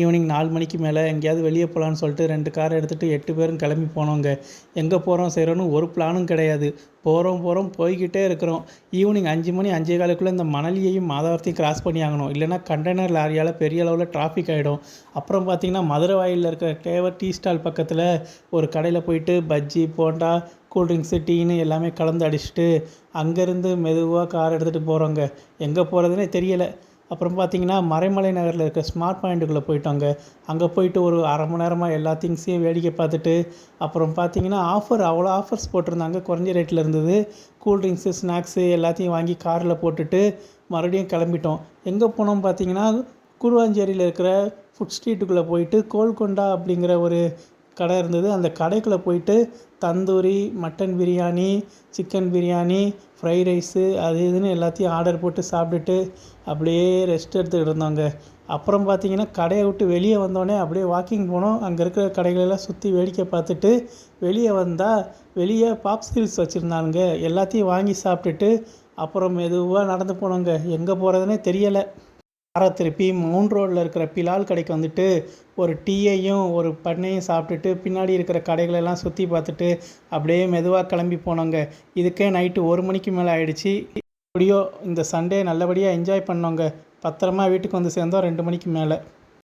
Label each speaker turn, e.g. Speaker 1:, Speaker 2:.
Speaker 1: Evening நாலு மணிக்கு மேலே எங்கேயாவது வெளியே போகலான்னு சொல்லிட்டு ரெண்டு கார் எடுத்துகிட்டு எட்டு பேரும் கிளம்பி போனோங்க. எங்கே போகிறோம் செய்கிறோன்னு ஒரு பிளானும் கிடையாது. போகிறோம் போகிறோம் போய்கிட்டே இருக்கிறோம். ஈவினிங் அஞ்சு மணி அஞ்சே காலுக்குள்ளே இந்த மணலியையும் மாதவரத்தையும் கிராஸ் பண்ணி ஆகணும். இல்லைன்னா கண்டெய்னர் லாரியால் பெரிய அளவில் டிராஃபிக் ஆகிடும் அப்புறம் பார்த்திங்கன்னா மதுரை வாயிலில் இருக்கிற டேவர் டீ ஸ்டால் பக்கத்தில் ஒரு கடையில் போயிட்டு பஜ்ஜி போண்டா கூல்ட்ரிங்க்ஸு டீனு எல்லாமே கலந்து அடிச்சுட்டு அங்கேருந்து மெதுவாக கார் எடுத்துகிட்டு போகிறோங்க எங்கே போகிறதுனே தெரியலை. அப்புறம் பார்த்தீங்கன்னா மறைமலை நகரில் இருக்க ஸ்மார்ட் பாயிண்ட்டுக்குள்ளே போயிட்டோங்க. அங்கே போயிட்டு ஒரு அரை மணி நேரமாக எல்லா திங்ஸையும் வேடிக்கை பார்த்துட்டு அப்புறம் பார்த்தீங்கன்னா ஆஃபர் அவ்வளோ ஆஃபர்ஸ் போட்டிருந்தாங்க. குறைஞ்ச ரேட்டில் இருந்தது. கூல்ட்ரிங்க்ஸு ஸ்நாக்ஸு எல்லாத்தையும் வாங்கி காரில் போட்டுட்டு மறுபடியும் கிளம்பிட்டோம். எங்கே போனோம் பார்த்தீங்கன்னா கூடுவாஞ்சேரியில் இருக்கிற ஃபுட் ஸ்ட்ரீட்டுக்குள்ளே போயிட்டு கோல்கொண்டா அப்படிங்கிற ஒரு கடை இருந்தது. அந்த கடைக்குள்ளே போயிட்டு tandoori mutton biryani chicken biryani fried rice அது இதுன்னு எல்லாத்தையும் ஆர்டர் போட்டு சாப்பிட்டுட்டு அப்படியே ரெஸ்ட் எடுத்துக்கிட்டு இருந்தோங்க. அப்புறம் பார்த்தீங்கன்னா கடையை விட்டு வெளியே வந்தோடனே அப்படியே வாக்கிங் போனோம். அங்கே இருக்கிற கடைகளெல்லாம் சுற்றி வேடிக்கை பார்த்துட்டு வெளியே வந்தால் வெளியே பாப்ஸ்கில்ஸ் வச்சுருந்தானுங்க. எல்லாத்தையும் வாங்கி சாப்பிட்டுட்டு அப்புறம் மெதுவாக நடந்து போனோங்க. எங்கே போகிறதுனே தெரியலை. காரை திருப்பி மவுண்ட் ரோட்டில் இருக்கிற பிலால் கடைக்கு வந்துட்டு ஒரு டீயையும் ஒரு பண்ணையும் சாப்பிட்டுட்டு பின்னாடி இருக்கிற கடைகளெல்லாம் சுற்றி பார்த்துட்டு அப்படியே மெதுவாக கிளம்பி போனோங்க. இதுக்கே நைட்டு ஒரு மணிக்கு மேலே ஆயிடுச்சு. எப்படியோ இந்த சண்டே நல்லபடியாக என்ஜாய் பண்ணோங்க. பத்திரமா வீட்டுக்கு வந்து சேர்ந்தோம் ரெண்டு மணிக்கு மேலே.